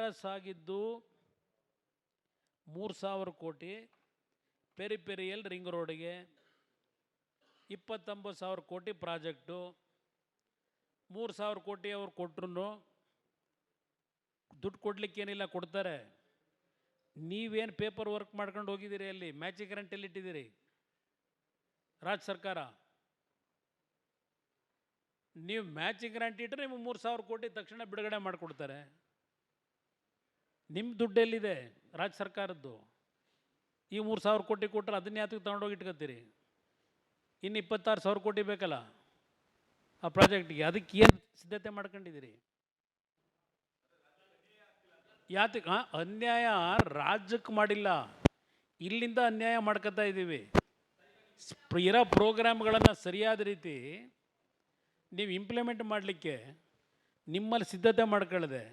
ಶಿಫಾರಸ್ ಆಗಿದ್ದು ಮೂರು ಸಾವಿರ ಕೋಟಿ ಪೆರಿಪೆರಿಯಲ್ಲಿ ರಿಂಗ್ ರೋಡಿಗೆ ಇಪ್ಪತ್ತೊಂಬತ್ತು ಸಾವಿರ ಕೋಟಿ ಪ್ರಾಜೆಕ್ಟು, ಮೂರು ಸಾವಿರ ಕೋಟಿ ಅವ್ರು ಕೊಟ್ರು ದುಡ್ಡು ಕೊಡ್ಲಿಕ್ಕೇನಿಲ್ಲ, ಕೊಡ್ತಾರೆ. ನೀವೇನು ಪೇಪರ್ ವರ್ಕ್ ಮಾಡ್ಕೊಂಡು ಹೋಗಿದ್ದೀರಿ ಅಲ್ಲಿ? ಮ್ಯಾಚಿಕ್ ಕರೆಂಟ್ ಎಲ್ಲಿ ಇಟ್ಟಿದ್ದೀರಿ? ರಾಜ್ಯ ಸರ್ಕಾರ? ನೀವು ಮ್ಯಾಚಿಂಗ್ ಗ್ರಾಂಟ್ ಇಟ್ಟರೆ ನಿಮಗೆ ಮೂರು ಸಾವಿರ ಕೋಟಿ ತಕ್ಷಣ ಬಿಡುಗಡೆ ಮಾಡಿಕೊಡ್ತಾರೆ. ನಿಮ್ಮ ದುಡ್ಡು ಎಲ್ಲಿದೆ ರಾಜ್ಯ ಸರ್ಕಾರದ್ದು. ಈ ಮೂರು ಸಾವಿರ ಕೋಟಿ ಕೊಟ್ಟರೆ ಅದನ್ನ ಯಾತಕ್ಕೆ ತೊಗೊಂಡೋಗಿ ಇಟ್ಕೊತೀರಿ ಇನ್ನು ಇಪ್ಪತ್ತಾರು ಸಾವಿರ ಕೋಟಿ ಬೇಕಲ್ಲ ಆ ಪ್ರಾಜೆಕ್ಟ್ಗೆ? ಅದಕ್ಕೆ ಏನು ಸಿದ್ಧತೆ ಮಾಡ್ಕೊಂಡಿದ್ದೀರಿ? ಯಾತಕ್ಕೆ ಅನ್ಯಾಯ ರಾಜ್ಯಕ್ಕೆ ಮಾಡಿಲ್ಲ. ಇಲ್ಲಿಂದ ಅನ್ಯಾಯ ಮಾಡ್ಕೊತಾ ಇದ್ದೀವಿ. ಇರೋ ಪ್ರೋಗ್ರಾಮ್ಗಳನ್ನು ಸರಿಯಾದ ರೀತಿ ನೀವು ಇಂಪ್ಲಿಮೆಂಟ್ ಮಾಡಲಿಕ್ಕೆ ನಿಮ್ಮಲ್ಲಿ ಸಿದ್ಧತೆ ಮಾಡ್ಕೊಳ್ಳದೆ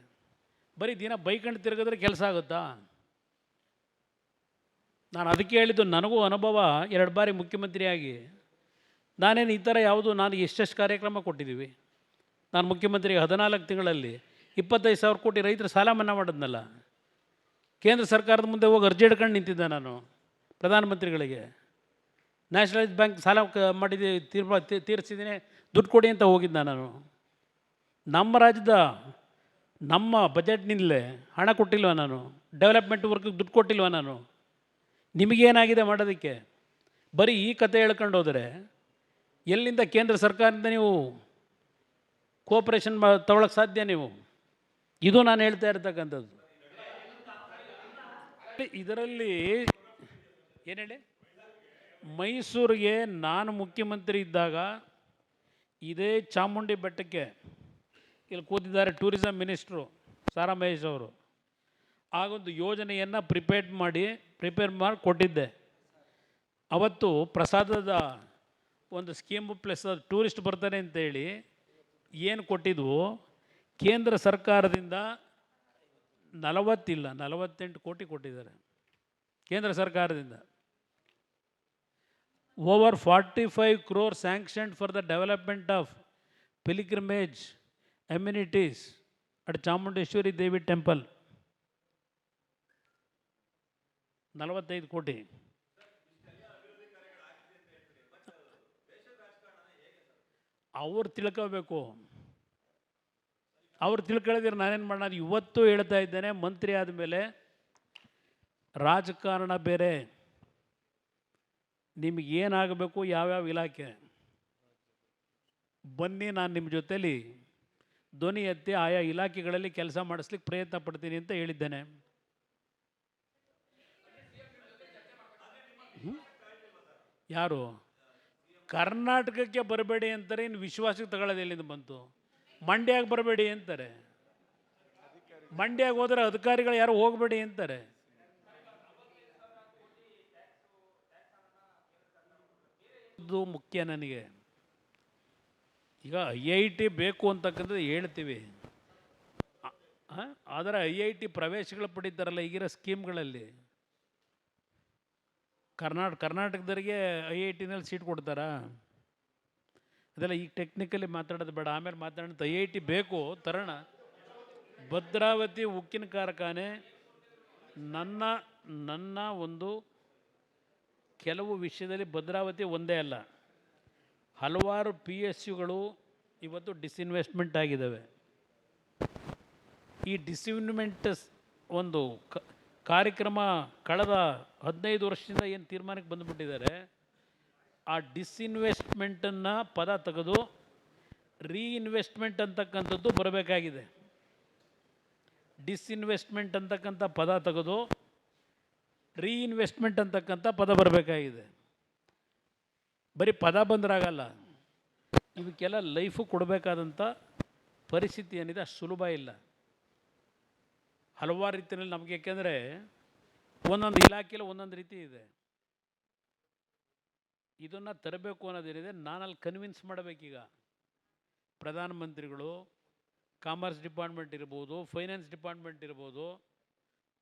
ಬರೀ ದಿನ ಬೈಕಂಡು ತಿರುಗಿದ್ರೆ ಕೆಲಸ ಆಗುತ್ತಾ? ನಾನು ಅದಕ್ಕೆ ಹೇಳಿದ್ದು ನನಗೂ ಅನುಭವ ಎರಡು ಬಾರಿ ಮುಖ್ಯಮಂತ್ರಿಯಾಗಿ. ನಾನೇನು ಈ ಥರ ಯಾವುದು ನಾನು ಎಷ್ಟೆಷ್ಟು ಕಾರ್ಯಕ್ರಮ ಕೊಟ್ಟಿದ್ದೀವಿ. ನಾನು ಮುಖ್ಯಮಂತ್ರಿಗೆ ಹದಿನಾಲ್ಕು ತಿಂಗಳಲ್ಲಿ ಇಪ್ಪತ್ತೈದು ಸಾವಿರ ಕೋಟಿ ರೈತರು ಸಾಲ ಮನ್ನಾ ಮಾಡಿದ್ನಲ್ಲ. ಕೇಂದ್ರ ಸರ್ಕಾರದ ಮುಂದೆ ಹೋಗಿ ಅರ್ಜಿ ಹಿಡ್ಕೊಂಡು ನಿಂತಿದ್ದೆ ನಾನು ಪ್ರಧಾನಮಂತ್ರಿಗಳಿಗೆ. ನ್ಯಾಷನಲೈಸ್ ಬ್ಯಾಂಕ್ ಸಾಲ ಮಾಡಿದ್ದೆ ತೀರ್ಮ ತೀ- ತೀರಿಸಿದ್ದೀನಿ, ದುಡ್ಡು ಕೊಡಿ ಅಂತ ಹೋಗಿದ್ದೆ ನಾನು. ನಮ್ಮ ರಾಜ್ಯದ ನಮ್ಮ ಬಜೆಟ್ನಿಂದಲೇ ಹಣ ಕೊಟ್ಟಿಲ್ವ ನಾನು? ಡೆವಲಪ್ಮೆಂಟ್ ವರ್ಕ್ಗೆ ದುಡ್ಡು ಕೊಟ್ಟಿಲ್ವ ನಾನು? ನಿಮಗೇನಾಗಿದೆ ಮಾಡೋದಕ್ಕೆ? ಬರೀ ಈ ಕತೆ ಹೇಳ್ಕೊಂಡು ಹೋದರೆ ಎಲ್ಲಿಂದ ಕೇಂದ್ರ ಸರ್ಕಾರದಿಂದ ನೀವು ಕೋಪರೇಷನ್ ತಗೊಳಕ್ಕೆ ಸಾಧ್ಯ ನೀವು? ಇದು ನಾನು ಹೇಳ್ತಾ ಇರ್ತಕ್ಕಂಥದ್ದು. ಇದರಲ್ಲಿ ಏನು ಹೇಳಿ? ಮೈಸೂರಿಗೆ ನಾನು ಮುಖ್ಯಮಂತ್ರಿ ಇದ್ದಾಗ ಇದೇ ಚಾಮುಂಡಿ ಬೆಟ್ಟಕ್ಕೆ ಇಲ್ಲಿ ಕೂತಿದ್ದಾರೆ ಟೂರಿಸಂ ಮಿನಿಸ್ಟ್ರು ಸಾರಾ ಮಹೇಶ್ ಅವರು. ಆಗೊಂದು ಯೋಜನೆಯನ್ನು ಪ್ರಿಪೇರ್ ಮಾಡಿ ಪ್ರಿಪೇರ್ ಮಾಡಿ ಕೊಟ್ಟಿದ್ದೆ. ಅವತ್ತು ಪ್ರಸಾದದ ಒಂದು ಸ್ಕೀಮ್ ಪ್ಲಸ್ ಟೂರಿಸ್ಟ್ ಬರ್ತಾರೆ ಅಂತೇಳಿ ಏನು ಕೊಟ್ಟಿದ್ವು? ಕೇಂದ್ರ ಸರ್ಕಾರದಿಂದ ನಲವತ್ತಿಲ್ಲ, ನಲವತ್ತೆಂಟು ಕೋಟಿ ಕೊಟ್ಟಿದ್ದಾರೆ. ಕೇಂದ್ರ ಸರ್ಕಾರದಿಂದ. Over forty five crore sanction for the development of pilgrimage amenities at Chamundeshwari Devi temple ನಲವತ್ತೈದು ಕೋಟಿ. ಅವ್ರು ತಿಳ್ಕೋಬೇಕು. ಅವ್ರು ತಿಳ್ಕೊಳ್ಳೋದಿರ ನಾನೇನು ಮಾಡೋಣ ಇವತ್ತು ಹೇಳ್ತಾ ಇದ್ದೇನೆ, ಮಂತ್ರಿ ಆದಮೇಲೆ ರಾಜಕಾರಣ ಬೇರೆ. ನಿಮಗೆ ಏನಾಗಬೇಕು ಯಾವ್ಯಾವ ಇಲಾಖೆ? ಬನ್ನಿ ನಾನು ನಿಮ್ಮ ಜೊತೇಲಿ. ಧ್ವನಿ ಎತ್ತಿ ಆಯಾ ಇಲಾಖೆಗಳಲ್ಲಿ ಕೆಲಸ ಮಾಡಿಸ್ಲಿಕ್ಕೆ ಪ್ರಯತ್ನ ಪಡ್ತೀನಿ ಅಂತ ಹೇಳಿದ್ದೇನೆ? ಯಾರು? ಕರ್ನಾಟಕಕ್ಕೆ ಬರಬೇಡಿ ಅಂತಾರೆ, ಇನ್ನು ವಿಶ್ವಾಸಕ್ಕೆ ತಗೊಳ್ಳೋದು ಎಲ್ಲಿಂದ ಬಂತು? ಮಂಡ್ಯಾಗೆ ಬರಬೇಡಿ ಅಂತಾರೆ. ಮಂಡ್ಯಾಗೆ ಹೋದ್ರೆ ಅಧಿಕಾರಿಗಳು ಯಾರು ಹೋಗಬೇಡಿ ಅಂತಾರೆ. ಮುಖ್ಯ ನನಗೆ. ಈಗ ಐ ಐ ಟಿ ಬೇಕು ಅಂತಕ್ಕಂಥದ್ದು ಹೇಳ್ತೀವಿ? ಆದರೆ ಐ ಐ ಟಿ ಪ್ರವೇಶಗಳು ಪಡೀತಾರಲ್ಲ ಈಗಿರೋ ಸ್ಕೀಮ್ಗಳಲ್ಲಿ. ಕರ್ನಾಟಕ ಕರ್ನಾಟಕದವರಿಗೆ ಐ ಐ ಟಿನಲ್ಲಿ ಸೀಟ್ ಕೊಡ್ತಾರಾ? ಅದೆಲ್ಲ ಈಗ ಟೆಕ್ನಿಕಲಿ ಮಾತಾಡೋದು ಬೇಡ, ಆಮೇಲೆ ಮಾತಾಡೋದು ಐ ಐ ಟಿ ಬೇಕು, ತರೋಣ. ಭದ್ರಾವತಿ ಉಕ್ಕಿನ ಕಾರ್ಖಾನೆ, ನನ್ನ ನನ್ನ ಒಂದು ಕೆಲವು ವಿಷಯದಲ್ಲಿ ಭದ್ರಾವತಿ ಒಂದೇ ಅಲ್ಲ. ಹಲವಾರು ಪಿ ಎಸ್ ಯುಗಳು ಇವತ್ತು ಡಿಸ್ಇನ್ವೆಸ್ಟ್ಮೆಂಟ್ ಆಗಿದ್ದಾವೆ. ಈ ಡಿಸ್ಇನ್ವೆಸ್ಟ್ಮೆಂಟ್ ಒಂದು ಕ, ಕಾರ್ಯಕ್ರಮ ಕಳೆದ ಹದಿನೈದು ವರ್ಷದಿಂದ ಏನು ತೀರ್ಮಾನಕ್ಕೆ ಬಂದುಬಿಟ್ಟಿದ್ದಾರೆ, ಆ ಡಿಸ್ಇನ್ವೆಸ್ಟ್ಮೆಂಟನ್ನು ಪದ ತೆಗೆದು ರೀಇನ್ವೆಸ್ಟ್ಮೆಂಟ್ ಅಂತಕ್ಕಂಥದ್ದು ಬರಬೇಕಾಗಿದೆ. ಡಿಸ್ಇನ್ವೆಸ್ಟ್ಮೆಂಟ್ ಅಂತಕ್ಕಂಥ ಪದ ತೆಗೆದು ರೀಇನ್ವೆಸ್ಟ್ಮೆಂಟ್ ಅಂತಕ್ಕಂಥ ಪದ ಬರಬೇಕಾಗಿದೆ. ಬರೀ ಪದ ಬಂದ್ರಾಗಲ್ಲ. ಇವಕ್ಕೆಲ್ಲ ಲೈಫು ಕೊಡಬೇಕಾದಂಥ ಪರಿಸ್ಥಿತಿ ಏನಿದೆ ಅಷ್ಟು ಸುಲಭ ಇಲ್ಲ. ಹಲವಾರು ರೀತಿಯಲ್ಲಿ ನಮಗೆ ಯಾಕೆಂದರೆ ಒಂದೊಂದು ಇಲಾಖೆಯಲ್ಲಿ ಒಂದೊಂದು ರೀತಿ ಇದೆ. ಇದನ್ನು ತರಬೇಕು ಅನ್ನೋದೇನಿದೆ ನಾನಲ್ಲಿ ಕನ್ವಿನ್ಸ್ ಮಾಡಬೇಕೀಗ. ಪ್ರಧಾನಮಂತ್ರಿಗಳು ಕಾಮರ್ಸ್ ಡಿಪಾರ್ಟ್ಮೆಂಟ್ ಇರ್ಬೋದು ಫೈನಾನ್ಸ್ ಡಿಪಾರ್ಟ್ಮೆಂಟ್ ಇರ್ಬೋದು,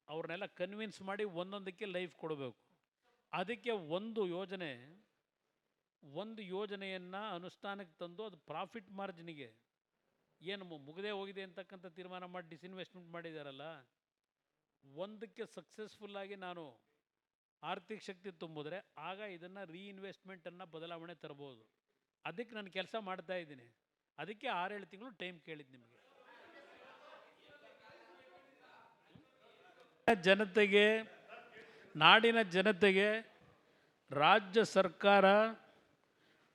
ಅವ್ರನ್ನೆಲ್ಲ ಕನ್ವಿನ್ಸ್ ಮಾಡಿ ಒಂದೊಂದಕ್ಕೆ ಲೈಫ್ ಕೊಡಬೇಕು. ಅದಕ್ಕೆ ಒಂದು ಯೋಜನೆ ಒಂದು ಯೋಜನೆಯನ್ನು ಅನುಷ್ಠಾನಕ್ಕೆ ತಂದು ಅದು ಪ್ರಾಫಿಟ್ ಮಾರ್ಜಿನಿಗೆ ಏನು ಮುಗದೆ ಹೋಗಿದೆ ಅಂತಕ್ಕಂಥ ತೀರ್ಮಾನ ಮಾಡಿ ಡಿಸ್ಇನ್ವೆಸ್ಟ್ಮೆಂಟ್ ಮಾಡಿದಾರಲ್ಲ, ಒಂದಕ್ಕೆ ಸಕ್ಸಸ್ಫುಲ್ಲಾಗಿ ನಾನು ಆರ್ಥಿಕ ಶಕ್ತಿ ತುಂಬಿದ್ರೆ ಆಗ ಇದನ್ನು ರೀಇನ್ವೆಸ್ಟ್ಮೆಂಟನ್ನು ಬದಲಾವಣೆ ತರ್ಬೋದು. ಅದಕ್ಕೆ ನಾನು ಕೆಲಸ ಮಾಡ್ತಾ ಇದ್ದೀನಿ. ಅದಕ್ಕೆ ಆರೇಳು ತಿಂಗಳು ಟೈಮ್ ಕೇಳಿದ್ದು ನಿಮಗೆ. ಜನತೆಗೆ, ನಾಡಿನ ಜನತೆಗೆ, ರಾಜ್ಯ ಸರ್ಕಾರ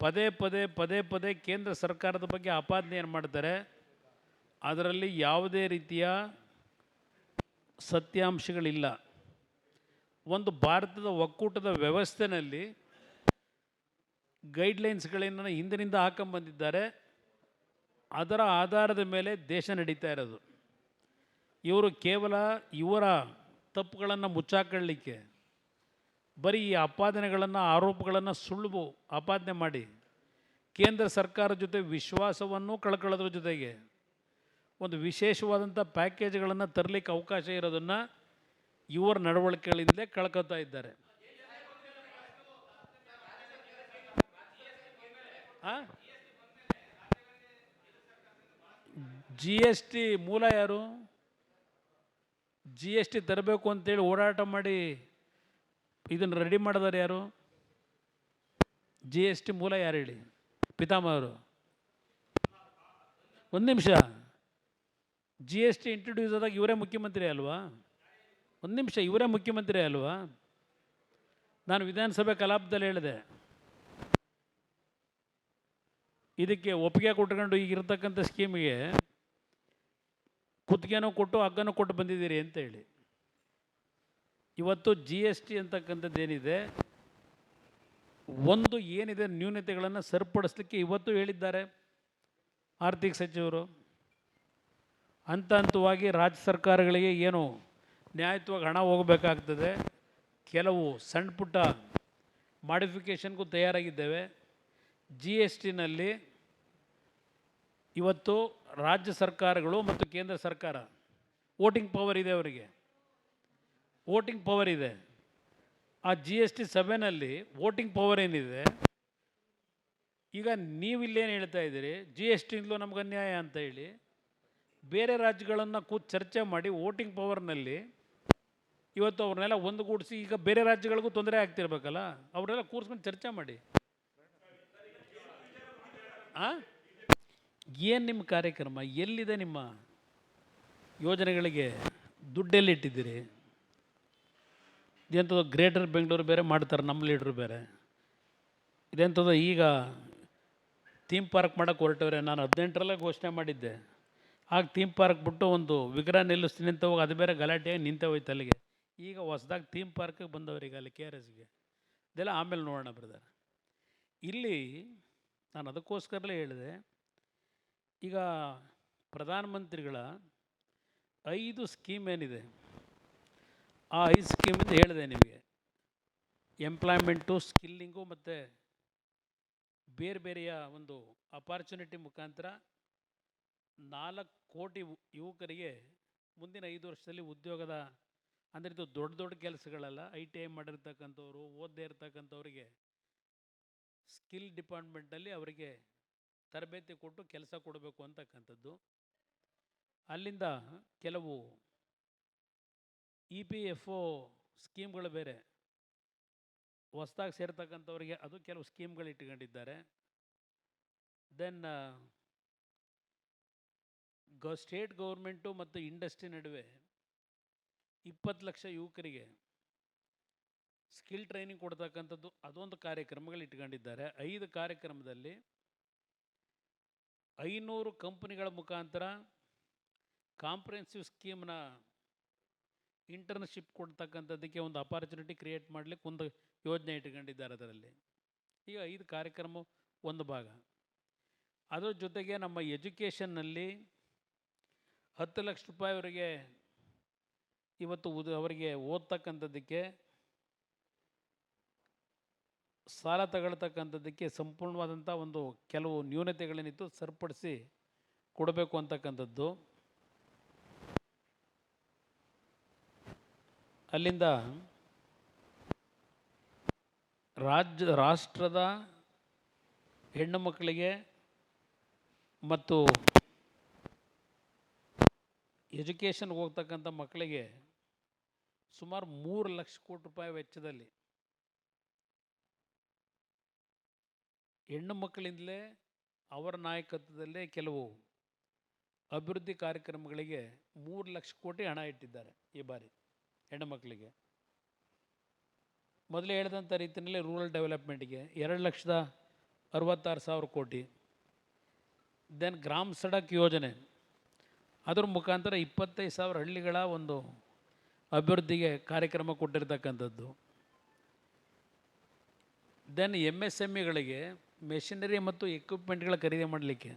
ಪದೇ ಪದೇ ಪದೇ ಪದೇ ಕೇಂದ್ರ ಸರ್ಕಾರದ ಬಗ್ಗೆ ಆಪಾದನೆಯನ್ನು ಮಾಡ್ತಾರೆ? ಅದರಲ್ಲಿ ಯಾವುದೇ ರೀತಿಯ ಸತ್ಯಾಂಶಗಳಿಲ್ಲ. ಒಂದು ಭಾರತದ ಒಕ್ಕೂಟದ ವ್ಯವಸ್ಥೆನಲ್ಲಿ ಗೈಡ್ಲೈನ್ಸ್ಗಳನ್ನು ಹಿಂದಿನಿಂದ ಹಾಕೊಂಬಂದಿದ್ದಾರೆ. ಅದರ ಆಧಾರದ ಮೇಲೆ ದೇಶ ನಡೀತಾ ಇರೋದು. ಇವರು ಕೇವಲ ಇವರ ತಪ್ಪುಗಳನ್ನು ಮುಚ್ಚಾಕೊಳ್ಳಿಕ್ಕೆ ಬರೀ ಈ ಆಪಾದನೆಗಳನ್ನು, ಆರೋಪಗಳನ್ನು ಸುಳ್ಳು ಆಪಾದನೆ ಮಾಡಿ. ಕೇಂದ್ರ ಸರ್ಕಾರದ ಜೊತೆ ವಿಶ್ವಾಸವನ್ನು ಕಳ್ಕೊಳ್ಳೋದ್ರ ಜೊತೆಗೆ ಒಂದು ವಿಶೇಷವಾದಂಥ ಪ್ಯಾಕೇಜ್ಗಳನ್ನು ತರಲಿಕ್ಕೆ ಅವಕಾಶ ಇರೋದನ್ನು ಇವರ ನಡವಳಿಕೆಗಳಿಂದಲೇ ಕಳ್ಕೊತಾ ಇದ್ದಾರೆ. ಜಿ ಎಸ್ ಟಿ ಮೂಲ ಯಾರು? ಜಿ ಎಸ್ ಟಿ ತರಬೇಕು ಅಂತೇಳಿ ಓಡಾಟ ಮಾಡಿ ಇದನ್ನು ರೆಡಿ ಮಾಡಿದವರು ಯಾರು? ಜಿ ಎಸ್ ಟಿ ಮೂಲ ಯಾರು ಹೇಳಿ? ಪಿತಾಮಹರು ಒಂದು ನಿಮಿಷ. ಜಿ ಎಸ್ ಟಿ ಇಂಟ್ರೊಡ್ಯೂಸ್ ಆದಾಗ ಇವರೇ ಮುಖ್ಯಮಂತ್ರಿ ಅಲ್ವಾ? ಒಂದು ನಿಮಿಷ, ಇವರೇ ಮುಖ್ಯಮಂತ್ರಿ ಅಲ್ವಾ? ನಾನು ವಿಧಾನಸಭೆ ಕಲಾಪದಲ್ಲಿ ಹೇಳಿದೆ. ಇದಕ್ಕೆ ಒಪ್ಪಿಗೆ ಕೊಟ್ಕೊಂಡು ಈಗ ಇರತಕ್ಕಂಥ ಸ್ಕೀಮಿಗೆ ಕುತ್ತಿಗೆನೂ ಕೊಟ್ಟು ಹಗ್ಗನೂ ಕೊಟ್ಟು ಬಂದಿದ್ದೀರಿ ಅಂತ ಹೇಳಿ. ಇವತ್ತು ಜಿ ಎಸ್ ಟಿ ಅಂತಕ್ಕಂಥದ್ದು ಏನಿದೆ, ಒಂದು ಏನಿದೆ ನ್ಯೂನತೆಗಳನ್ನು ಸರಿಪಡಿಸ್ಲಿಕ್ಕೆ ಇವತ್ತು ಹೇಳಿದ್ದಾರೆ ಆರ್ಥಿಕ ಸಚಿವರು. ಹಂತ ಹಂತವಾಗಿ ರಾಜ್ಯ ಸರ್ಕಾರಗಳಿಗೆ ಏನು ನ್ಯಾಯತ್ವವಾಗಿ ಹಣ ಹೋಗಬೇಕಾಗ್ತದೆ, ಕೆಲವು ಸಣ್ಣ ಪುಟ್ಟ ಮಾಡಿಫಿಕೇಷನ್ಗೂ ತಯಾರಾಗಿದ್ದೇವೆ. ಜಿ ಎಸ್ ಟಿನಲ್ಲಿ ಇವತ್ತು ರಾಜ್ಯ ಸರ್ಕಾರಗಳು ಮತ್ತು ಕೇಂದ್ರ ಸರ್ಕಾರ, ವೋಟಿಂಗ್ ಪವರ್ ಇದೆ ಅವರಿಗೆ. ವೋಟಿಂಗ್ ಪವರ್ ಇದೆ. ಆ ಜಿ ಎಸ್ ಟಿ ಸಭೆನಲ್ಲಿ ವೋಟಿಂಗ್ ಪವರ್ ಏನಿದೆ? ಈಗ ನೀವು ಇಲ್ಲೇನು ಹೇಳ್ತಾ ಇದ್ದೀರಿ? ಜಿ ಎಸ್ ಟಿಯಿಂದಲೂ ನಮ್ಗೆ ಅನ್ಯಾಯ ಅಂತ ಹೇಳಿ ಬೇರೆ ರಾಜ್ಯಗಳನ್ನು ಕೂತು ಚರ್ಚೆ ಮಾಡಿ ವೋಟಿಂಗ್ ಪವರ್ನಲ್ಲಿ ಇವತ್ತು ಅವ್ರನ್ನೆಲ್ಲ ಒಂದುಗೂಡಿಸಿ ಈಗ ಬೇರೆ ರಾಜ್ಯಗಳಿಗೂ ತೊಂದರೆ ಆಗ್ತಿರ್ಬೇಕಲ್ಲ? ಅವರೆಲ್ಲ ಕೂರ್ಸ್ಕೊಂಡು ಚರ್ಚೆ ಮಾಡಿ. ಆ? ಏನು ನಿಮ್ಮ ಕಾರ್ಯಕ್ರಮ? ಎಲ್ಲಿದೆ ನಿಮ್ಮ ಯೋಜನೆಗಳಿಗೆ ದುಡ್ಡೆಲ್ಲಿಟ್ಟಿದ್ದೀರಿ? ಇದೆಂಥದ್ದು ಗ್ರೇಟರ್ ಬೆಂಗಳೂರು ಬೇರೆ ಮಾಡ್ತಾರೆ ನಮ್ಮ ಲೀಡ್ರು ಬೇರೆ. ಇದೆಂಥದ್ದು ಈಗ ಥೀಮ್ ಪಾರ್ಕ್ ಮಾಡೋಕ್ಕೆ ಹೊರಟವ್ರೆ. ನಾನು ಹದಿನೆಂಟರಲ್ಲೇ ಘೋಷಣೆ ಮಾಡಿದ್ದೆ. ಆಗ ಥೀಮ್ ಪಾರ್ಕ್ ಬಿಟ್ಟು ಒಂದು ವಿಗ್ರಹ ನಿಲ್ಲಿಸ್ತೀನಿ ಅಂತ ಹೋಗಿ ಅದು ಬೇರೆ ಗಲಾಟೆ ನಿಂತೆ ಹೋಯ್ತು ಅಲ್ಲಿಗೆ. ಈಗ ಹೊಸ್ದಾಗಿ ಥೀಮ್ ಪಾರ್ಕಿಗೆ ಬಂದವ್ರಿಗೆ ಅಲ್ಲಿ ಕೆ ಆರ್ ಎಸ್ಗೆ. ಇದೆಲ್ಲ ಆಮೇಲೆ ನೋಡೋಣ ಬ್ರದರ್. ಇಲ್ಲಿ ನಾನು ಅದಕ್ಕೋಸ್ಕರಲೇ ಹೇಳಿದೆ, ಈಗ ಪ್ರಧಾನಮಂತ್ರಿಗಳ ಐದು ಸ್ಕೀಮ್ ಏನಿದೆ. ಆ ಐದು ಸ್ಕೀಮಿಂದ ಹೇಳಿದೆ ನಿಮಗೆ. ಎಂಪ್ಲಾಯ್ಮೆಂಟು, ಸ್ಕಿಲ್ಲಿಂಗು ಮತ್ತು ಬೇರೆ ಬೇರೆಯ ಒಂದು ಅಪಾರ್ಚುನಿಟಿ ಮುಖಾಂತರ ನಾಲ್ಕು ಕೋಟಿ ಯುವಕರಿಗೆ ಮುಂದಿನ ಐದು ವರ್ಷದಲ್ಲಿ ಉದ್ಯೋಗದ, ಅಂದರೆ ಇದು ದೊಡ್ಡ ದೊಡ್ಡ ಕೆಲಸಗಳಲ್ಲ, ಐ ಟಿ ಐ ಮಾಡಿರ್ತಕ್ಕಂಥವ್ರು, ಓದದೇ ಇರ್ತಕ್ಕಂಥವ್ರಿಗೆ ಸ್ಕಿಲ್ ಡಿಪಾರ್ಟ್ಮೆಂಟಲ್ಲಿ ಅವರಿಗೆ ತರಬೇತಿ ಕೊಟ್ಟು ಕೆಲಸ ಕೊಡಬೇಕು ಅಂತಕ್ಕಂಥದ್ದು. ಅಲ್ಲಿಂದ ಕೆಲವು ಇ ಪಿ ಎಫ್ ಒ ಸ್ಕೀಮ್ಗಳು ಬೇರೆ. ಹೊಸ್ದಾಗಿ ಸೇರ್ತಕ್ಕಂಥವ್ರಿಗೆ ಅದು ಕೆಲವು ಸ್ಕೀಮ್ಗಳು ಇಟ್ಕೊಂಡಿದ್ದಾರೆ. ದೆನ್ ಗ, ಸ್ಟೇಟ್ ಗೌರ್ಮೆಂಟು ಮತ್ತು ಇಂಡಸ್ಟ್ರಿ ನಡುವೆ ಇಪ್ಪತ್ತು ಲಕ್ಷ ಯುವಕರಿಗೆ ಸ್ಕಿಲ್ ಟ್ರೈನಿಂಗ್ ಕೊಡ್ತಕ್ಕಂಥದ್ದು ಅದೊಂದು ಕಾರ್ಯಕ್ರಮಗಳು ಇಟ್ಕೊಂಡಿದ್ದಾರೆ. ಐದು ಕಾರ್ಯಕ್ರಮದಲ್ಲಿ ಐನೂರು ಕಂಪನಿಗಳ ಮುಖಾಂತರ ಕಾಂಪ್ರೆನ್ಸಿವ್ ಸ್ಕೀಮ್ನ ಇಂಟರ್ನ್ಶಿಪ್ ಕೊಡ್ತಕ್ಕಂಥದ್ದಕ್ಕೆ ಒಂದು ಅಪಾರ್ಚುನಿಟಿ ಕ್ರಿಯೇಟ್ ಮಾಡಲಿಕ್ಕೆ ಒಂದು ಯೋಜನೆ ಇಟ್ಕೊಂಡಿದ್ದಾರೆ ಅದರಲ್ಲಿ. ಈಗ ಐದು ಕಾರ್ಯಕ್ರಮ ಒಂದು ಭಾಗ. ಅದರ ಜೊತೆಗೆ ನಮ್ಮ ಎಜುಕೇಷನ್ನಲ್ಲಿ ಹತ್ತು ಲಕ್ಷ ರೂಪಾಯಿ ಅವರಿಗೆ ಇವತ್ತು ಉದ, ಅವರಿಗೆ ಓದ್ತಕ್ಕಂಥದ್ದಕ್ಕೆ, ಸಾಲ ತಗೊಳ್ತಕ್ಕಂಥದ್ದಕ್ಕೆ ಸಂಪೂರ್ಣವಾದಂಥ ಒಂದು ಕೆಲವು ನ್ಯೂನತೆಗಳೇನಿತ್ತು ಸರಿಪಡಿಸಿ ಕೊಡಬೇಕು ಅಂತಕ್ಕಂಥದ್ದು. ಅಲ್ಲಿಂದ ರಾಜ್ಯ, ರಾಷ್ಟ್ರದ ಹೆಣ್ಣು ಮಕ್ಕಳಿಗೆ ಮತ್ತು ಎಜುಕೇಷನ್ಗೆ ಹೋಗ್ತಕ್ಕಂಥ ಮಕ್ಕಳಿಗೆ ಸುಮಾರು ಮೂರು ಲಕ್ಷ ಕೋಟಿ ರೂಪಾಯಿ ವೆಚ್ಚದಲ್ಲಿ ಹೆಣ್ಣು ಮಕ್ಕಳಿಂದಲೇ ಅವರ ನಾಯಕತ್ವದಲ್ಲೇ ಕೆಲವು ಅಭಿವೃದ್ಧಿ ಕಾರ್ಯಕ್ರಮಗಳಿಗೆ ಮೂರು ಲಕ್ಷ ಕೋಟಿ ಹಣ ಇಟ್ಟಿದ್ದಾರೆ ಈ ಬಾರಿ. ಹೆಣ್ಣು ಮಕ್ಕಳಿಗೆ ಮೊದಲೇ ಹೇಳಿದಂಥ ರೀತಿಯಲ್ಲಿ ರೂರಲ್ ಡೆವಲಪ್ಮೆಂಟ್ಗೆ ಎರಡು ಲಕ್ಷದ ಅರವತ್ತಾರು ಸಾವಿರ ಕೋಟಿ. ದೆನ್ ಗ್ರಾಮ ಸಡಕ್ ಯೋಜನೆ. ಅದರ ಮುಖಾಂತರ ಇಪ್ಪತ್ತೈದು ಸಾವಿರ ಹಳ್ಳಿಗಳ ಒಂದು ಅಭಿವೃದ್ಧಿಗೆ ಕಾರ್ಯಕ್ರಮ ಕೊಟ್ಟಿರ್ತಕ್ಕಂಥದ್ದು. ದೆನ್ ಎಂ ಎಸ್ ಎಂ ಇಗಳಿಗೆ ಮೆಷಿನರಿ ಮತ್ತು ಎಕ್ವಿಪ್ಮೆಂಟ್ಗಳ ಖರೀದಿ ಮಾಡಲಿಕ್ಕೆ.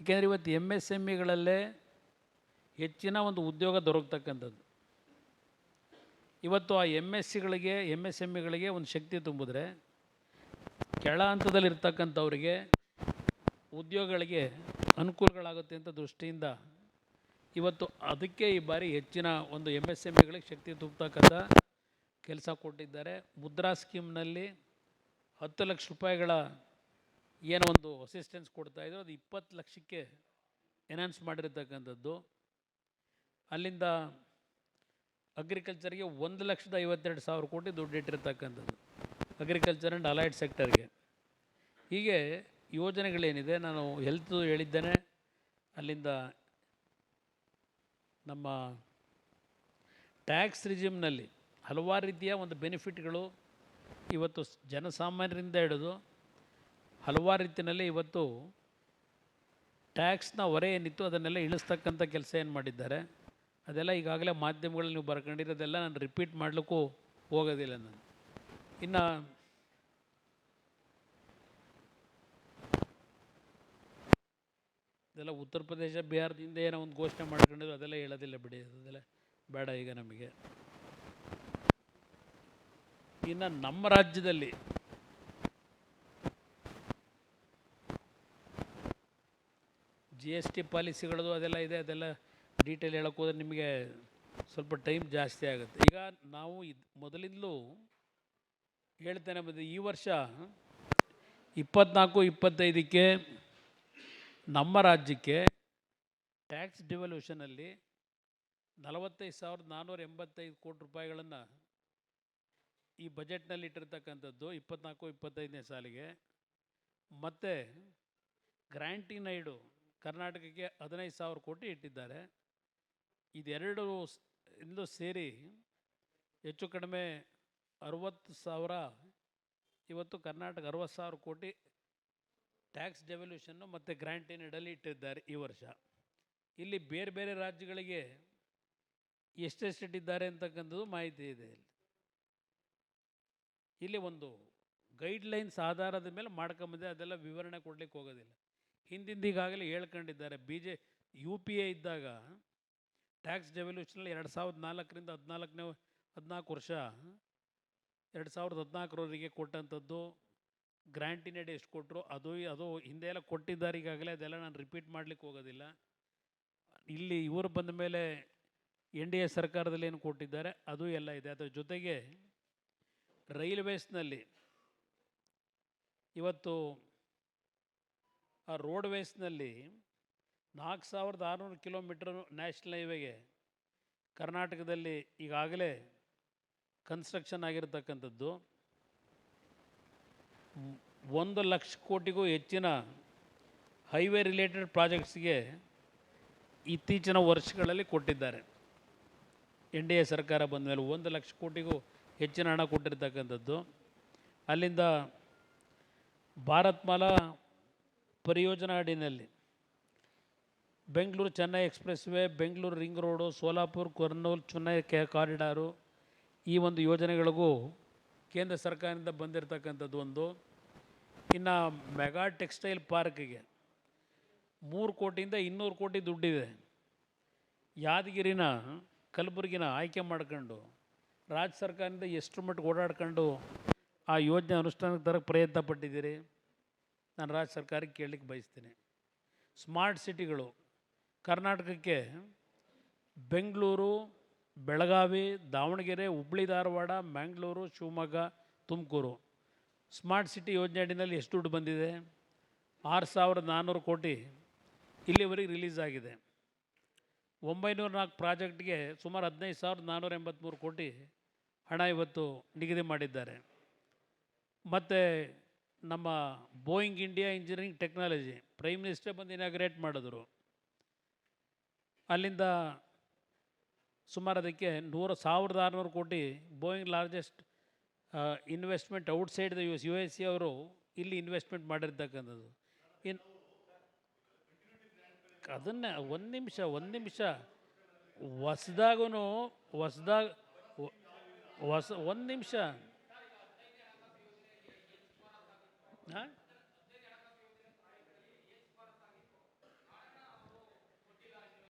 ಏಕೆಂದರೆ ಇವತ್ತು ಎಂ ಎಸ್ ಎಂ ಇಗಳಲ್ಲೇ ಹೆಚ್ಚಿನ ಒಂದು ಉದ್ಯೋಗ ದೊರಕತಕ್ಕಂಥದ್ದು. ಇವತ್ತು ಆ ಎಂ ಎಸ್ ಸಿಗಳಿಗೆ ಎಂ ಎಸ್ ಎಂ ಇಗಳಿಗೆ ಒಂದು ಶಕ್ತಿ ತುಂಬಿದ್ರೆ ಕೆಳ ಹಂತದಲ್ಲಿರ್ತಕ್ಕಂಥವ್ರಿಗೆ ಉದ್ಯೋಗಗಳಿಗೆ ಅನುಕೂಲಗಳಾಗುತ್ತೆ ಅಂತ ದೃಷ್ಟಿಯಿಂದ ಇವತ್ತು ಅದಕ್ಕೆ ಈ ಬಾರಿ ಹೆಚ್ಚಿನ ಒಂದು ಎಂ ಎಸ್ ಎಂ ಇಗಳಿಗೆ ಶಕ್ತಿ ತುಂಬತಕ್ಕಂಥ ಕೆಲಸ ಕೊಟ್ಟಿದ್ದಾರೆ. ಮುದ್ರಾ ಸ್ಕೀಮ್ನಲ್ಲಿ ಹತ್ತು ಲಕ್ಷ ರೂಪಾಯಿಗಳ ಏನೋ ಒಂದು ಅಸಿಸ್ಟೆನ್ಸ್ ಕೊಡ್ತಾಯಿದ್ರು ಅದು ಇಪ್ಪತ್ತು ಲಕ್ಷಕ್ಕೆ ಎನ್ಹಾನ್ಸ್ ಮಾಡಿರ್ತಕ್ಕಂಥದ್ದು. ಅಲ್ಲಿಂದ ಅಗ್ರಿಕಲ್ಚರ್ಗೆ ಒಂದು ಲಕ್ಷದ ಐವತ್ತೆರಡು ಸಾವಿರ ಕೋಟಿ ದುಡ್ಡು ಇಟ್ಟಿರ್ತಕ್ಕಂಥದ್ದು. ಅಗ್ರಿಕಲ್ಚರ್ ಆ್ಯಂಡ್ ಅಲೈಡ್ ಸೆಕ್ಟರ್ಗೆ ಹೀಗೆ ಯೋಜನೆಗಳೇನಿದೆ, ನಾನು ಹೆಲ್ತ್ ಹೇಳಿದ್ದೇನೆ. ಅಲ್ಲಿಂದ ನಮ್ಮ ಟ್ಯಾಕ್ಸ್ ರಿಜಿಮ್ನಲ್ಲಿ ಹಲವಾರು ರೀತಿಯ ಒಂದು ಬೆನಿಫಿಟ್ಗಳು ಇವತ್ತು ಜನಸಾಮಾನ್ಯರಿಂದ ಹಿಡಿದು ಹಲವಾರು ರೀತಿಯಲ್ಲಿ ಇವತ್ತು ಟ್ಯಾಕ್ಸ್ನ ಹೊರೆ ಏನಿತ್ತು ಅದನ್ನೆಲ್ಲ ಇಳಿಸ್ತಕ್ಕಂಥ ಕೆಲಸ ಏನು ಮಾಡಿದ್ದಾರೆ? ಅದೆಲ್ಲ ಈಗಾಗಲೇ ಮಾಧ್ಯಮಗಳಲ್ಲಿ ನೀವು ಬರ್ಕೊಂಡಿರೋದೆಲ್ಲ ನಾನು ರಿಪೀಟ್ ಮಾಡಲಿಕ್ಕೂ ಹೋಗೋದಿಲ್ಲ ನಾನು. ಇನ್ನು ಇದೆಲ್ಲ ಉತ್ತರ ಪ್ರದೇಶ, ಬಿಹಾರದಿಂದ ಏನೋ ಒಂದು ಘೋಷಣೆ ಮಾಡ್ಕೊಂಡಿದ್ರು, ಅದೆಲ್ಲ ಹೇಳೋದಿಲ್ಲ ಬಿಡಿ, ಅದೆಲ್ಲ ಬೇಡ ಈಗ ನಮಗೆ. ಇನ್ನು ನಮ್ಮ ರಾಜ್ಯದಲ್ಲಿ ಜಿ ಎಸ್ ಟಿ ಪಾಲಿಸಿಗಳದು ಅದೆಲ್ಲ ಇದೆ, ಅದೆಲ್ಲ ಡೀಟೇಲ್ ಹೇಳೋಕೆ ಹೋದ್ರೆ ನಿಮಗೆ ಸ್ವಲ್ಪ ಟೈಮ್ ಜಾಸ್ತಿ ಆಗುತ್ತೆ. ಈಗ ನಾವು ಇದು ಮೊದಲಿಂದಲೂ ಹೇಳ್ತೇನೆ ಬಂದು ಈ ವರ್ಷ ಇಪ್ಪತ್ನಾಲ್ಕು, ಇಪ್ಪತ್ತೈದಕ್ಕೆ ನಮ್ಮ ರಾಜ್ಯಕ್ಕೆ ಟ್ಯಾಕ್ಸ್ ಡಿವಲ್ಯೂಷನಲ್ಲಿ ನಲವತ್ತೈದು ಸಾವಿರದ ನಾನ್ನೂರ ಎಂಬತ್ತೈದು ಕೋಟಿ ರೂಪಾಯಿಗಳನ್ನು ಈ ಬಜೆಟ್ನಲ್ಲಿ ಇಟ್ಟಿರ್ತಕ್ಕಂಥದ್ದು ಇಪ್ಪತ್ನಾಲ್ಕು, ಇಪ್ಪತ್ತೈದನೇ ಸಾಲಿಗೆ. ಮತ್ತು ಗ್ರ್ಯಾಂಟಿನೈಡು ಕರ್ನಾಟಕಕ್ಕೆ ಹದಿನೈದು ಸಾವಿರ ಕೋಟಿ ಇಟ್ಟಿದ್ದಾರೆ. ಇದೆರಡು ಇಂದು ಸೇರಿ ಹೆಚ್ಚು ಕಡಿಮೆ ಅರುವತ್ತು ಸಾವಿರ, ಇವತ್ತು ಕರ್ನಾಟಕ ಅರುವತ್ತು ಸಾವಿರ ಕೋಟಿ ಟ್ಯಾಕ್ಸ್ ಡೆವಲ್ಯೂಷನ್ನು ಮತ್ತು ಗ್ರ್ಯಾಂಟಿನೈಡಲ್ಲಿ ಇಟ್ಟಿದ್ದಾರೆ ಈ ವರ್ಷ. ಇಲ್ಲಿ ಬೇರೆ ಬೇರೆ ರಾಜ್ಯಗಳಿಗೆ ಎಷ್ಟೆಷ್ಟಿಟ್ಟಿದ್ದಾರೆ ಅಂತಕ್ಕಂಥದ್ದು ಮಾಹಿತಿ ಇದೆ ಇಲ್ಲಿ. ಇಲ್ಲಿ ಒಂದು ಗೈಡ್ಲೈನ್ಸ್ ಆಧಾರದ ಮೇಲೆ ಮಾಡ್ಕೊಂಬಂದೆ ಅದೆಲ್ಲ ವಿವರಣೆ ಕೊಡಲಿಕ್ಕೆ ಹೋಗೋದಿಲ್ಲ. ಹಿಂದಿಂದಿಗಾಗಲೇ ಹೇಳ್ಕೊಂಡಿದ್ದಾರೆ, B J, U P A ಇದ್ದಾಗ ಟ್ಯಾಕ್ಸ್ ಡೆವಲ್ಯೂಷನಲ್ಲಿ ಎರಡು ಸಾವಿರದ ನಾಲ್ಕರಿಂದ ಹದಿನಾಲ್ಕನೇ ಹದಿನಾಲ್ಕು ವರ್ಷ, ಎರಡು ಸಾವಿರದ ಹದಿನಾಲ್ಕರವರೆಗೆ ಕೊಟ್ಟಂಥದ್ದು ಗ್ರ್ಯಾಂಟಿನೇಡ್ ಎಷ್ಟು ಕೊಟ್ಟರು ಅದು ಅದು ಹಿಂದೆ ಎಲ್ಲ ಕೊಟ್ಟಿದ್ದಾರೆ, ಈಗಾಗಲೇ ಅದೆಲ್ಲ ನಾನು ರಿಪೀಟ್ ಮಾಡಲಿಕ್ಕೆ ಹೋಗೋದಿಲ್ಲ. ಇಲ್ಲಿ ಇವರು ಬಂದ ಮೇಲೆ ಎನ್ ಡಿ ಎ ಸರ್ಕಾರದಲ್ಲಿ ಏನು ಕೊಟ್ಟಿದ್ದಾರೆ, ಅದು ಎಲ್ಲ ಇದೆ. ಅದರ ಜೊತೆಗೆ ರೈಲ್ವೇಸ್ನಲ್ಲಿ ಇವತ್ತು ಆ ರೋಡ್ವೇಸ್ನಲ್ಲಿ ನಾಲ್ಕು ಸಾವಿರದ ಆರುನೂರು ಕಿಲೋಮೀಟ್ರ್ ನ್ಯಾಷನಲ್ ಹೈವೇಗೆ ಕರ್ನಾಟಕದಲ್ಲಿ ಈಗಾಗಲೇ ಕನ್ಸ್ಟ್ರಕ್ಷನ್ ಆಗಿರತಕ್ಕಂಥದ್ದು. ಒಂದು ಲಕ್ಷ ಕೋಟಿಗೂ ಹೆಚ್ಚಿನ ಹೈವೇ ರಿಲೇಟೆಡ್ ಪ್ರಾಜೆಕ್ಟ್ಸ್ಗೆ ಇತ್ತೀಚಿನ ವರ್ಷಗಳಲ್ಲಿ ಕೊಟ್ಟಿದ್ದಾರೆ. ಎನ್ ಡಿ ಎ ಸರ್ಕಾರ ಬಂದ ಮೇಲೆ ಒಂದು ಲಕ್ಷ ಕೋಟಿಗೂ ಹೆಚ್ಚಿನ ಹಣ ಕೊಟ್ಟಿರ್ತಕ್ಕಂಥದ್ದು. ಅಲ್ಲಿಂದ Bharatmala Pariyojana ಅಡಿನಲ್ಲಿ Bengaluru Chennai express way Bengaluru ring road Solapur Kurnool Chennai K corridor ಈ ಒಂದು ಯೋಜನೆಗಳಿಗೂ ಕೇಂದ್ರ ಸರ್ಕಾರದಿಂದ ಬಂದಿರತಕ್ಕಂಥದ್ದು ಒಂದು. ಇನ್ನು ಮೆಗಾ ಟೆಕ್ಸ್ಟೈಲ್ ಪಾರ್ಕಿಗೆ ಮೂರು ಕೋಟಿಯಿಂದ ಇನ್ನೂರು ಕೋಟಿ ದುಡ್ಡಿದೆ. ಯಾದಗಿರಿನ ಕಲಬುರಗಿನ ಆಯ್ಕೆ ಮಾಡ್ಕೊಂಡು ರಾಜ್ಯ ಸರ್ಕಾರದಿಂದ ಎಷ್ಟು ಮಟ್ಟಿಗೆ ಓಡಾಡ್ಕೊಂಡು ಆ ಯೋಜನೆ ಅನುಷ್ಠಾನಕ್ಕೆ ತರಕ್ಕೆ ಪ್ರಯತ್ನ ಪಟ್ಟಿದ್ದೀರಿ ನಾನು ರಾಜ್ಯ ಸರ್ಕಾರಕ್ಕೆ ಕೇಳಲಿಕ್ಕೆ ಬಯಸ್ತೀನಿ. ಸ್ಮಾರ್ಟ್ ಸಿಟಿಗಳು ಕರ್ನಾಟಕಕ್ಕೆ ಬೆಂಗಳೂರು, ಬೆಳಗಾವಿ, ದಾವಣಗೆರೆ, ಹುಬ್ಳಿ, ಧಾರವಾಡ ಮ್ಯಾಂಗ್ಳೂರು ಶಿವಮೊಗ್ಗ, ತುಮಕೂರು. ಸ್ಮಾರ್ಟ್ ಸಿಟಿ ಯೋಜನೆ ಅಡಿನಲ್ಲಿ ಎಷ್ಟು ದುಡ್ಡು ಬಂದಿದೆ? ಆರು ಸಾವಿರದ ನಾನ್ನೂರು ಕೋಟಿ ಇಲ್ಲಿವರೆಗೆ ರಿಲೀಸ್ ಆಗಿದೆ. ಒಂಬೈನೂರ ನಾಲ್ಕು ಪ್ರಾಜೆಕ್ಟ್ಗೆ ಸುಮಾರು ಹದಿನೈದು ಸಾವಿರದ ನಾನ್ನೂರ ಎಂಬತ್ತ್ಮೂರು ಕೋಟಿ ಹಣ ಇವತ್ತು ನಿಗದಿ ಮಾಡಿದ್ದಾರೆ. ಮತ್ತು ನಮ್ಮ Boeing India engineering technology, prime minister ಬಂದು ಇನಾಗ್ರೇಟ್ ಮಾಡಿದ್ರು. ಅಲ್ಲಿಂದ ಸುಮಾರು ಅದಕ್ಕೆ ನೂರ, ಸಾವಿರದ ಆರುನೂರು ಕೋಟಿ Boeing largest investment outside the U S U S C ಅವರು ಇಲ್ಲಿ ಇನ್ವೆಸ್ಟ್ಮೆಂಟ್ ಮಾಡಿರ್ತಕ್ಕಂಥದ್ದು. ಇನ್ ಅದನ್ನೇ ಒಂದು ನಿಮಿಷ ಒಂದು ನಿಮಿಷ. ಹೊಸ್ದಾಗೂ ಹೊಸ್ದಾಗ ಹೊಸ, ಒಂದು ನಿಮಿಷ. ಹಾಂ?